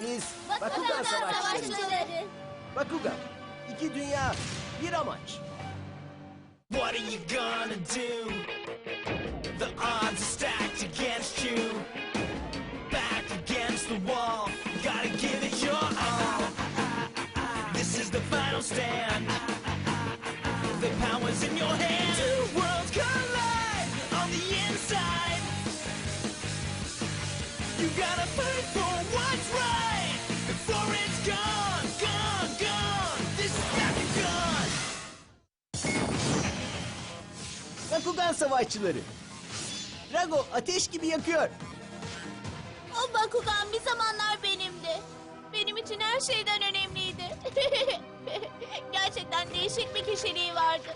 biz Bakugan Savaşçıları. Bakugan, iki dünya, bir amaç. What are you gonna do? The odds are stacked against you. Back against the wall, gotta give it your all. This is the final stand. The power's in your hand. Two worlds collide on the inside. You gotta fight for Bakugan Savaşçıları. Drago ateş gibi yakıyor. O Bakugan bir zamanlar benimdi. Benim için her şeyden önemliydi. Gerçekten değişik bir kişiliği vardı.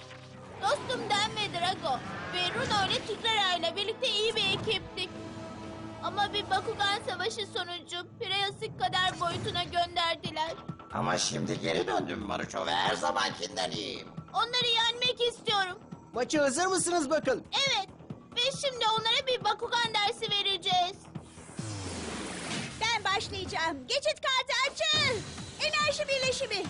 Dostum Dan ve Drago ve Runo ile Tigrera ile birlikte iyi bir ekiptik. Ama bir Bakugan savaşı sonucu Preyasik kader boyutuna gönderdiler. Ama şimdi geri döndüm Maruço ve her zamankinden iyiyim. Onları yenmek istiyorum. Maça hazır mısınız bakalım? Evet. Ve şimdi onlara bir Bakugan dersi vereceğiz. Ben başlayacağım. Geçit kartı açın. Enerji birleşimi.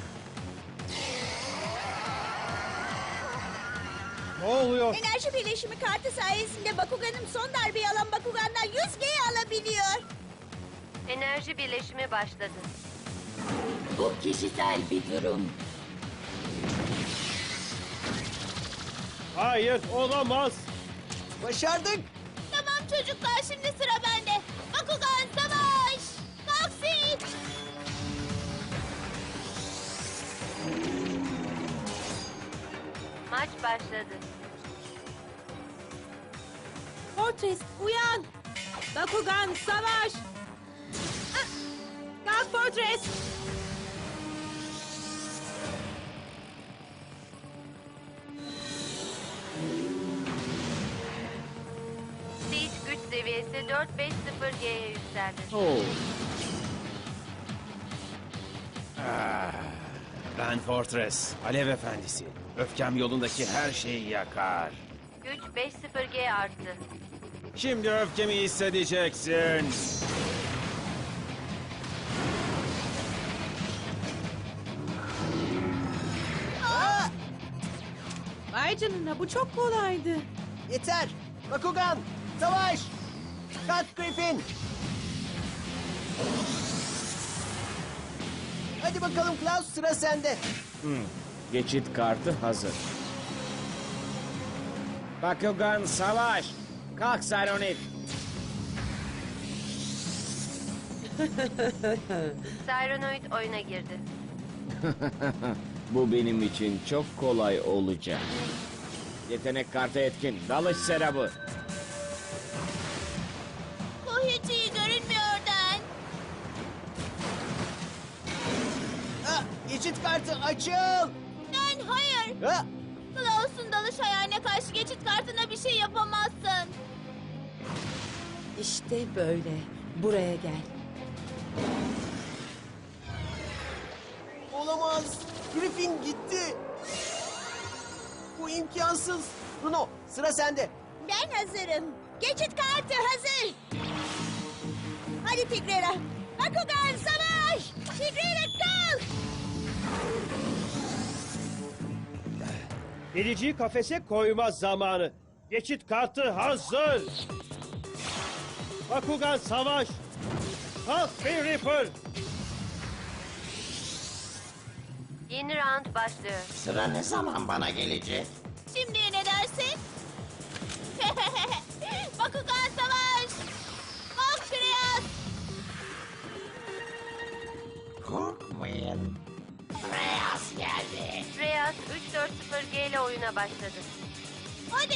Ne oluyor? Enerji birleşimi kartı sayesinde Bakugan'ım son darbeyi alan Bakugan'dan 100G alabiliyor. Enerji birleşimi başladı. Bu kişisel bir durum. Hayır olamaz. Başardık. Tamam çocuklar şimdi sıra bende. Bakugan savaş. Kalksın. Maç başladı. Fortress uyan! Bakugan savaş! Ah! Kalk Fortress! Seviyesi 450G'ye yükseldi. Ben Fortress, Alev Efendisi. Öfkem yolundaki her şeyi yakar. Güç 50G arttı. Şimdi öfkemi hissedeceksin. Vay canına bu çok kolaydı. Yeter. Bakugan, savaş. Kalk Griffin. Hadi bakalım Klaus sıra sende. Geçit kartı hazır. Bakugan savaş. Kalk Saronit. Cyronoid oyuna girdi. Bu benim için çok kolay olacak. Yetenek kartı etkin. Dalış serabı. Geçit kartı açıl. Dan hayır. Ha, Klaus'un dalış hayaline karşı geçit kartına bir şey yapamazsın. İşte böyle. Buraya gel. olamaz. Griffin gitti. Bu imkansız. Bruno sıra sende. Ben hazırım. Geçit kartı hazır. Hadi Tigrera. Bakugan savaş. Tigrera kalk. Deliciyi kafese koyma zamanı. Geçit kartı hazır. Bakugan savaş. Kalk bir Reaper. Yeni round başlıyor. Sıra ne zaman bana gelecek? Şimdi ne dersin? Bakugan savaş. Kalk Preyas. Korkmayın. Geldi. Reyas 340G ile oyuna başladı. Hadi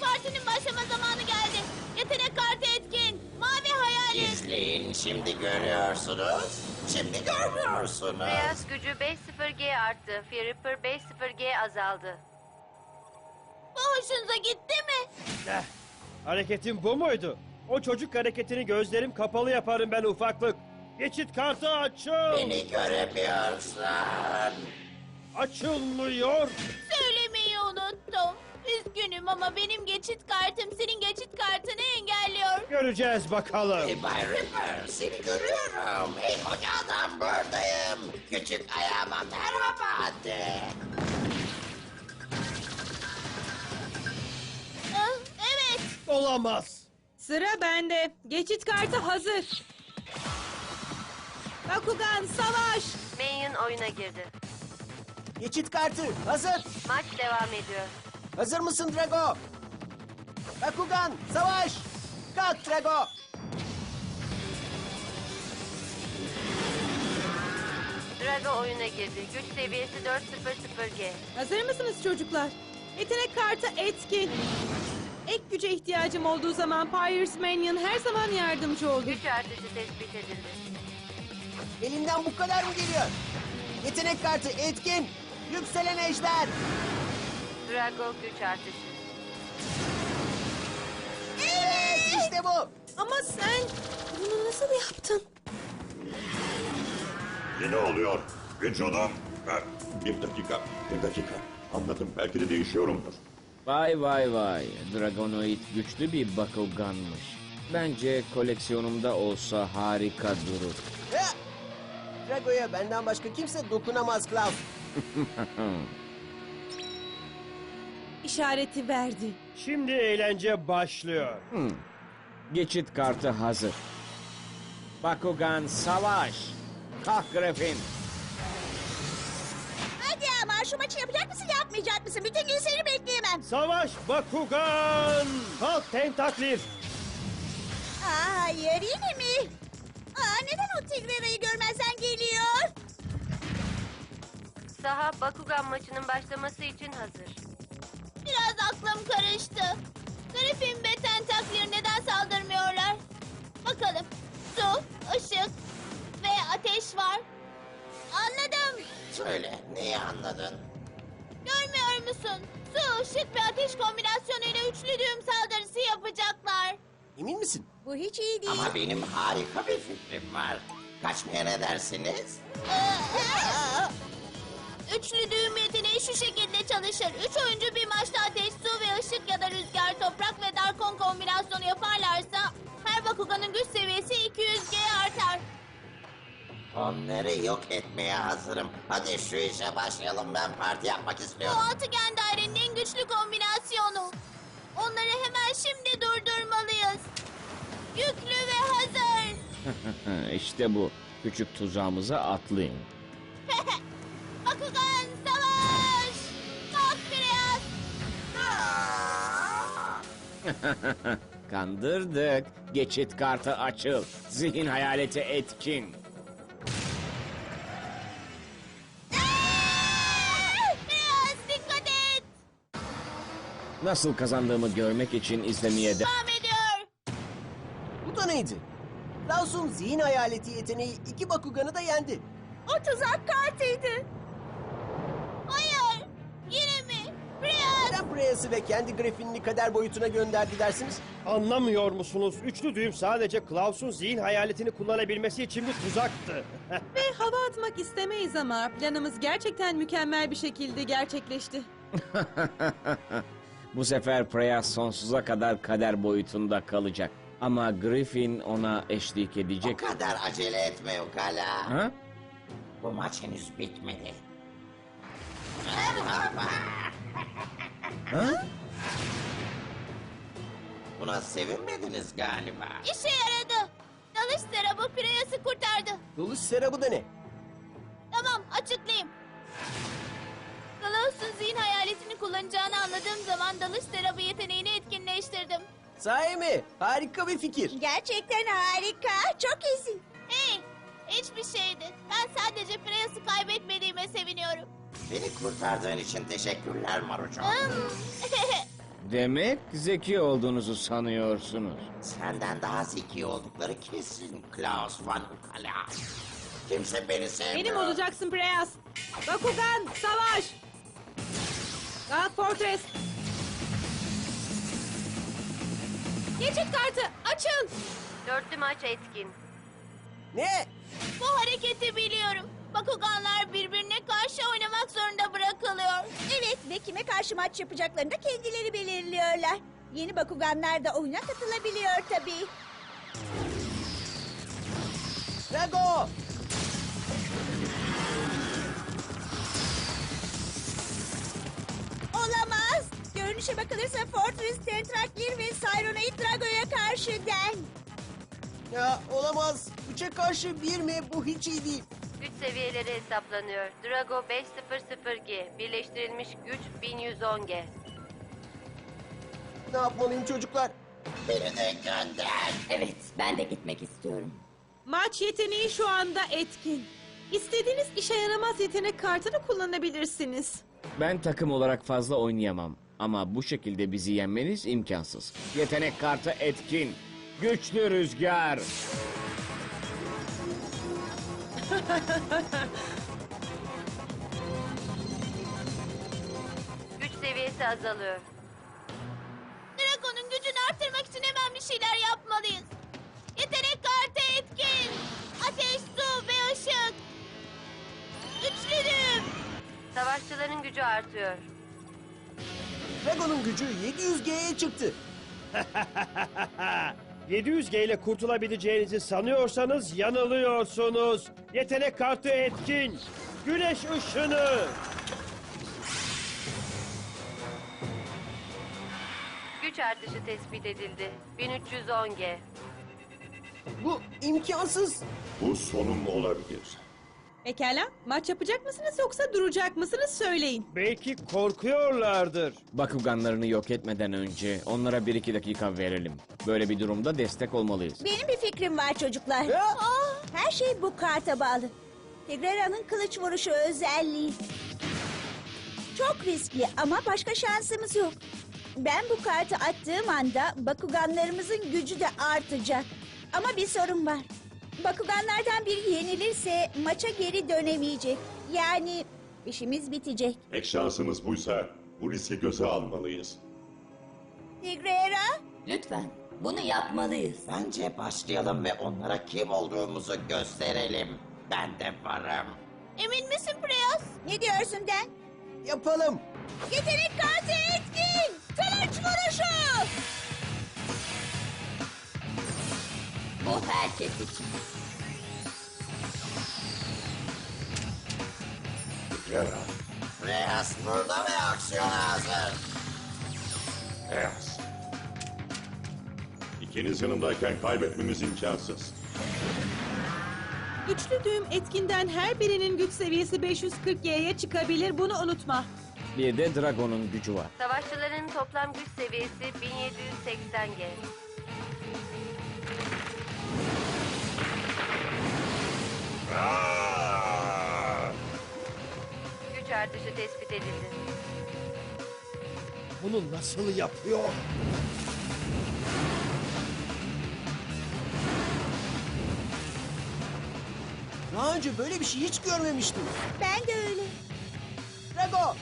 partinin başlama zamanı geldi. Yetenek kartı etkin. Mavi hayal İzleyin şimdi görüyorsunuz. Şimdi görmüyorsunuz. Preyas gücü 5-0G arttı. Reaper 5-0G azaldı. Bu hoşunuza gitti mi? Eh, hareketin bu muydu? O çocuk hareketini gözlerim kapalı yaparım ben ufaklık. Geçit kartı açıl. Beni göremiyorsun. Açılmıyor. Söylemeyi unuttum. Üzgünüm ama benim geçit kartım senin geçit kartını engelliyor. Göreceğiz bakalım. Hey Bay Ripper seni görüyorum. Hey koca adam buradayım. Küçük ayağıma merhaba de. Ah, evet. Olamaz. Sıra bende. Geçit kartı hazır. Bakugan savaş. Minion oyuna girdi. Geçit kartı hazır. Maç devam ediyor. Hazır mısın Drago? Bakugan savaş. Kalk Drago. Drago oyuna girdi. Güç seviyesi 4-0-0G. Hazır mısınız çocuklar? Yetenek kartı etkin. Ek güce ihtiyacım olduğu zaman Pyres Minion her zaman yardımcı olur. Güç artışı tespit edildi. Elinden bu kadar mı geliyor? Yetenek kartı etkin. Yükselen ejder. Drago güç artışı. Evet işte bu. Ama sen bunu nasıl yaptın? Ne oluyor? Vücudum. Ha, Bir dakika, bir dakika. Anladım, belki de değişiyorumdur. Vay vay vay. Dragonoid güçlü bir Bakuganmış. Bence koleksiyonumda olsa harika durur. Ha! Drago'ya benden başka kimse dokunamaz Klaus. İşareti verdi. Şimdi eğlence başlıyor. Geçit kartı hazır. Bakugan savaş. Kalk Griffin. Hadi ama şu maçı yapacak mısın yapmayacak mısın? Bütün gün seni bekleyemem. Savaş Bakugan. Kalk tentaklir. Aa, hayır yine mi? Aa, neden o Tigrera'yı görmezden? Saha Bakugan maçının başlaması için hazır. Biraz aklım karıştı. Griffin ve Tentaklir neden saldırmıyorlar? Bakalım. Su, ışık ve ateş var. Anladım. Söyle neyi anladın? Görmüyor musun? Su, ışık ve ateş kombinasyonuyla üçlü düğüm saldırısı yapacaklar. Emin misin? Bu hiç iyi değil. Ama benim harika bir fikrim var. Kaçmaya ne dersiniz? Üçlü düğüm yeteneği şu şekilde çalışır. Üç oyuncu bir maçta ateş, su ve ışık ya da rüzgar, toprak ve Darkon kombinasyonu yaparlarsa her Bakugan'ın güç seviyesi 200G artar. Onları yok etmeye hazırım. Hadi şu işe başlayalım. Ben parti yapmak Bu istiyorum. altıgen dairenin en güçlü kombinasyonu. Onları hemen şimdi durdurmalıyız. Yüklü ve hazır. işte bu. Küçük tuzağımıza atlayın. Kandırdık. Geçit kartı açıl. Zihin hayaleti etkin. Biraz dikkat et! Nasıl kazandığımı görmek için izlemeye de... Devam ediyor. Bu da neydi? Klaus'un zihin hayaleti yeteneği iki Bakugan'ı da yendi. O tuzak kartıydı. Preyas'ı ve kendi Griffin'ini kader boyutuna gönderdi dersiniz? Anlamıyor musunuz? Üçlü düğüm sadece Klaus'un zihin hayaletini kullanabilmesi için bir tuzaktı. Ve hava atmak istemeyiz ama planımız gerçekten mükemmel bir şekilde gerçekleşti. Bu sefer Preyas sonsuza kadar kader boyutunda kalacak. Ama Griffin ona eşlik O edecek. kadar acele etme ukala. Ha? Bu maç henüz bitmedi. Ha? Buna sevinmediniz galiba. İşe yaradı. Dalış serabı Preyas'ı kurtardı. Dalış serabı da ne? Tamam açıklayayım. Klaus'un zihin hayaletini kullanacağını anladığım zaman dalış serabı yeteneğini etkinleştirdim. Sahi mi? Harika bir fikir. Gerçekten harika. Çok iyisin. Hey, hiçbir şeydi. Ben sadece Preyas'ı kaybetmediğime seviniyorum. Beni kurtardığın için teşekkürler Maruço. Hmm. Demek zeki olduğunuzu sanıyorsunuz. Senden daha zeki oldukları kesin Klaus Van Ukala. Kimse beni sevmiyor. Benim olacaksın Preyas. Bakugan savaş. God Fortress. Geçit kartı açın. Dörtlü maç etkin. Ne? Bu hareketi biliyorum. Bakuganlar birbirine karşı oynamak zorunda bırakılıyor. Evet ve kime karşı maç yapacaklarını da kendileri belirliyorlar. Yeni Bakuganlar da oyuna katılabiliyor tabii. Drago! Olamaz. Görünüşe bakılırsa Fortress, Tentraklir ve Cyronite Drago'ya karşı den. Ya olamaz. Üçe karşı bir mi? Bu hiç iyi değil. Seviyeleri hesaplanıyor. Drago 500G. Birleştirilmiş güç 1110G. Ne yapmalıyım çocuklar? Beni de gönder. Evet, ben de gitmek istiyorum. Maç yeteneği şu anda etkin. İstediğiniz işe yaramaz yetenek kartını kullanabilirsiniz. Ben takım olarak fazla oynayamam. Ama bu şekilde bizi yenmeniz imkansız. Yetenek kartı etkin. Güçlü rüzgar. Güç seviyesi azalıyor. Dragon'un gücünü arttırmak için hemen bir şeyler yapmalıyız. Yetenek kartı etkin. Ateş, su ve ışık. Güçlüdüm. Savaşçıların gücü artıyor. Dragon'un gücü 700G'ye çıktı. 700G ile kurtulabileceğinizi sanıyorsanız yanılıyorsunuz. Yetenek kartı etkin. Güneş ışını. Güç artışı tespit edildi. 1310G. Bu imkansız. Bu sonum olabilir. Pekala, maç yapacak mısınız yoksa duracak mısınız söyleyin. Belki korkuyorlardır. Bakuganlarını yok etmeden önce onlara 1-2 dakika verelim. Böyle bir durumda destek olmalıyız. Benim bir fikrim var çocuklar. Aa, her şey bu karta bağlı. Tigrera'nın kılıç vuruşu özelliği. Çok riskli ama başka şansımız yok. Ben bu kartı attığım anda Bakuganlarımızın gücü de artacak. Ama bir sorun var. Bakuganlardan biri yenilirse maça geri dönemeyecek. Yani işimiz bitecek. Tek şansımız buysa bu riski göze almalıyız. Tigrera? Lütfen, bunu yapmalıyız. Bence başlayalım ve onlara kim olduğumuzu gösterelim. Ben de varım. Emin misin Preyas? Ne diyorsun Den? Yapalım. Yetenek kartı etkin! Kılıç vuruşu! Bu herkes için. Yara, Reyes burada ve aksiyona hazır. Eas. İkiniz yanımdayken kaybetmemiz imkansız. Güçlü düğüm etkinden her birinin güç seviyesi 540G'ye çıkabilir bunu unutma. Bir de Dragon'un gücü var. Savaşçıların toplam güç seviyesi 1780G. Güç artışı tespit edildi. Bunu nasıl yapıyor? Daha önce böyle bir şey hiç görmemiştim. Ben de öyle. Drago!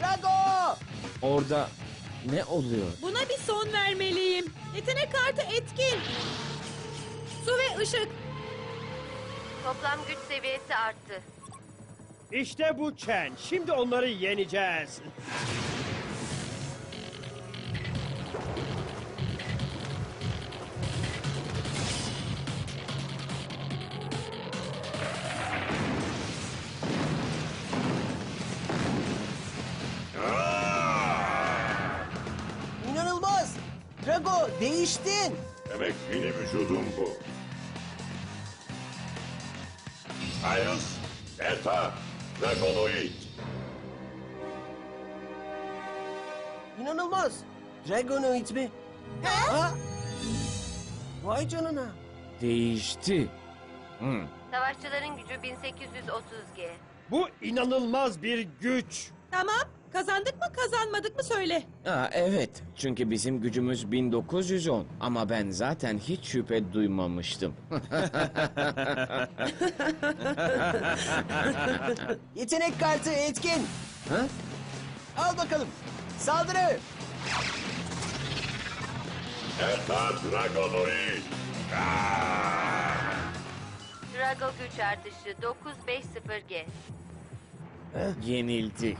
Drago! Orada ne oluyor? Buna bir son vermeliyim. Yetenek kartı etkin. Su ve ışık. Toplam güç seviyesi arttı. İşte bu Chen. Şimdi onları yeneceğiz. Ayus, Delta, Dragonoid. İnanılmaz. Dragonoid mi? Ha? Vay canına. Değişti. Hmm. Savaşçıların gücü 1830G. Bu inanılmaz bir güç. Tamam, Kazandık mı kazanmadık mı söyle. Aa, evet, çünkü bizim gücümüz 1910 ama ben zaten hiç şüphe duymamıştım. Yetenek kartı etkin. ha? Al bakalım. Saldırı. Eta Dragonoi. Drago güç artışı 950G. Yenildik.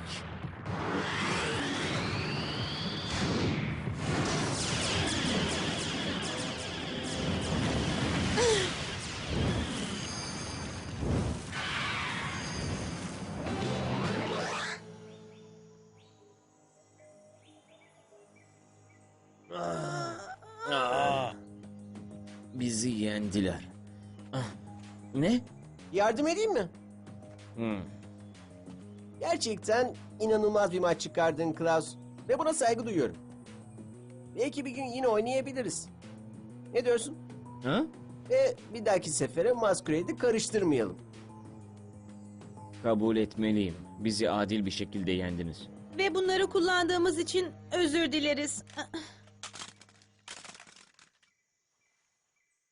Bizi yendiler. Ah, ne? Yardım edeyim mi? Hmm. Gerçekten inanılmaz bir maç çıkardın Klaus. Ve buna saygı duyuyorum. Belki bir gün yine oynayabiliriz. Ne diyorsun? Ha? Ve bir dahaki sefere Masquerade'i karıştırmayalım. Kabul etmeliyim. Bizi adil bir şekilde yendiniz. Ve bunları kullandığımız için özür dileriz.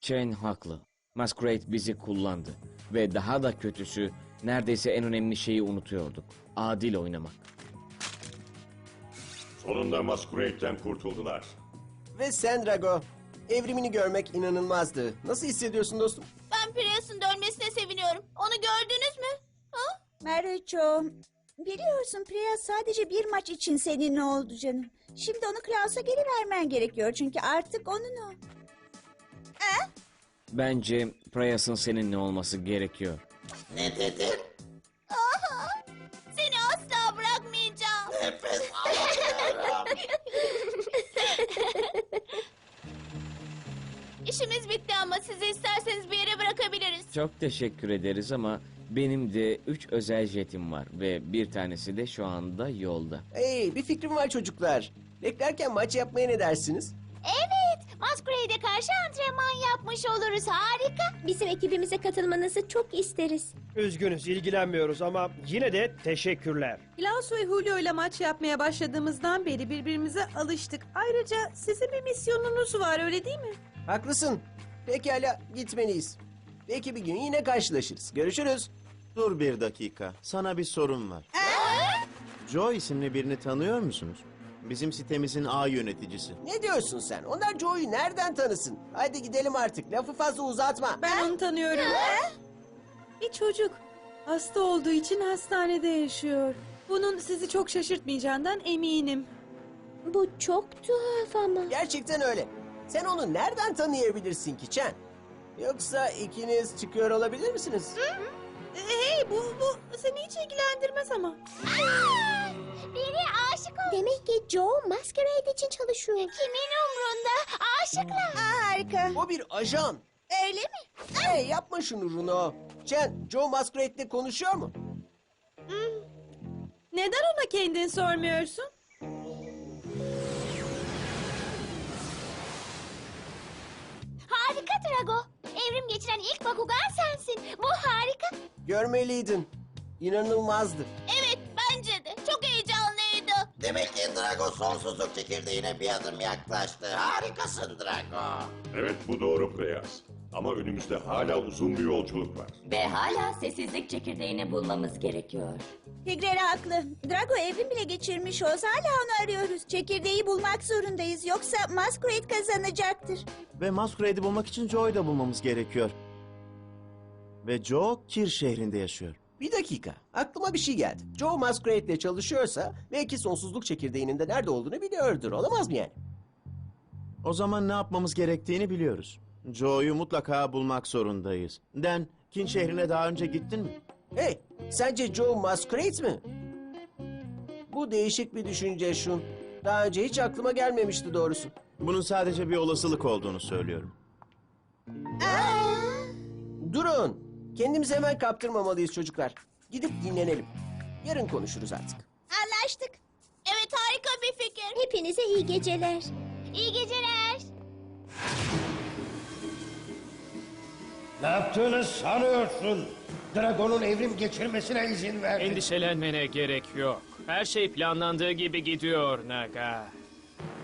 Chen haklı. Masquerade bizi kullandı. Ve daha da kötüsü neredeyse en önemli şeyi unutuyorduk. Adil oynamak. Sonunda Masquerade'den kurtuldular. Ve sen Drago, evrimini görmek inanılmazdı. Nasıl hissediyorsun dostum? Ben Prius'un dönmesine seviniyorum. Onu gördünüz mü? Ha? Maruço, biliyorsun Priya sadece bir maç için senin oldu canım. Şimdi onu Klaus'a geri vermen gerekiyor çünkü artık onun o. Bence Prayas'ın seninle olması gerekiyor. Ne dedin? Seni asla bırakmayacağım. Nefes alamıyorum. İşimiz bitti ama sizi isterseniz bir yere bırakabiliriz. Çok teşekkür ederiz ama benim de üç özel jetim var ve bir tanesi de şu anda yolda. Hey, bir fikrim var çocuklar. Beklerken maç yapmaya ne dersiniz? Evet, Masquerade'e karşı antrenman yapmış oluruz. Harika. Bizim ekibimize katılmanızı çok isteriz. Üzgünüz ilgilenmiyoruz ama yine de teşekkürler. Klaus ve Julio ile maç yapmaya başladığımızdan beri birbirimize alıştık. Ayrıca sizin bir misyonunuz var öyle değil mi? Haklısın. Pekala, gitmeliyiz. Belki bir gün yine karşılaşırız. Görüşürüz. Dur bir dakika. Sana bir sorum var. Joe isimli birini tanıyor musunuz? Bizim sitemizin A yöneticisi. Ne diyorsun sen? Onlar Joe'yu nereden tanısın? Haydi gidelim artık. Lafı fazla uzatma. Ben onu tanıyorum. Bir çocuk. Hasta olduğu için hastanede yaşıyor. Bunun sizi çok şaşırtmayacağından eminim. Bu çok tuhaf ama. Gerçekten öyle. Sen onu nereden tanıyabilirsin ki Chen? Yoksa ikiniz çıkıyor olabilir misiniz? Hey bu, bu seni hiç ilgilendirmez ama. Demek ki Joe Masquerade için çalışıyor. Kimin umrunda? Aşıklar. Harika. O bir ajan. Öyle mi? Hey yapma şunu Runo. Chen, Joe Masquerade'le konuşuyor mu? Neden ona kendin sormuyorsun? Harika Drago. Evrim geçiren ilk Bakugan sensin. Bu harika. Görmeliydin. İnanılmazdı. Drago sonsuzluk çekirdeğine bir adım yaklaştı. Harikasın Drago. Evet bu doğru Preyas. Ama önümüzde hala uzun bir yolculuk var. Ve hala sessizlik çekirdeğini bulmamız gerekiyor. Tigrera haklı. Drago evrim bile geçirmiş olsa hala onu arıyoruz. Çekirdeği bulmak zorundayız. Yoksa Masquerade kazanacaktır. Ve Masquerade'i bulmak için Joe'yu da bulmamız gerekiyor. Ve Joe Kir şehrinde yaşıyor. Bir dakika. Aklıma bir şey geldi. Joe Masquerade'le çalışıyorsa belki sonsuzluk çekirdeğinin de nerede olduğunu biliyordur. Olamaz mı yani? O zaman ne yapmamız gerektiğini biliyoruz. Joe'yu mutlaka bulmak zorundayız. Den, Kin şehrine daha önce gittin mi? Hey, sence Joe Masquerade mi? Bu değişik bir düşünce Şun. Daha önce hiç aklıma gelmemişti doğrusu. Bunun sadece bir olasılık olduğunu söylüyorum. Durun. Kendimizi hemen kaptırmamalıyız çocuklar. Gidip dinlenelim. Yarın konuşuruz artık. Anlaştık. Evet harika bir fikir. Hepinize iyi geceler. İyi geceler. Ne yaptığını sanıyorsun? Dragon'un evrim geçirmesine izin ver. Endişelenmene gerek yok. Her şey planlandığı gibi gidiyor Naga.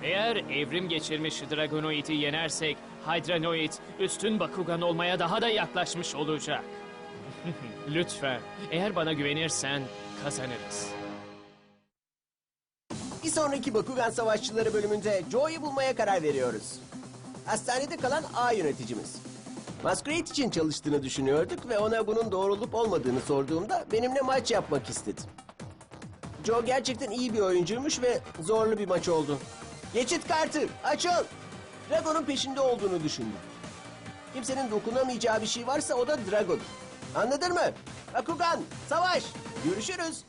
Eğer evrim geçirmiş Dragonoid'i yenersek, Hydranoid üstün Bakugan olmaya daha da yaklaşmış olacak. Lütfen, eğer bana güvenirsen kazanırız. Bir sonraki Bakugan Savaşçıları bölümünde Joe'yu bulmaya karar veriyoruz. Hastanede kalan A yöneticimiz. Masquerade için çalıştığını düşünüyorduk ve ona bunun doğru olup olmadığını sorduğumda benimle maç yapmak istedi. Joe gerçekten iyi bir oyuncuymuş ve zorlu bir maç oldu. Geçit kartı açıl. Dragon'un peşinde olduğunu düşündüm. Kimsenin dokunamayacağı bir şey varsa o da Dragon. Anladın mı? Bakugan, savaş. Görüşürüz.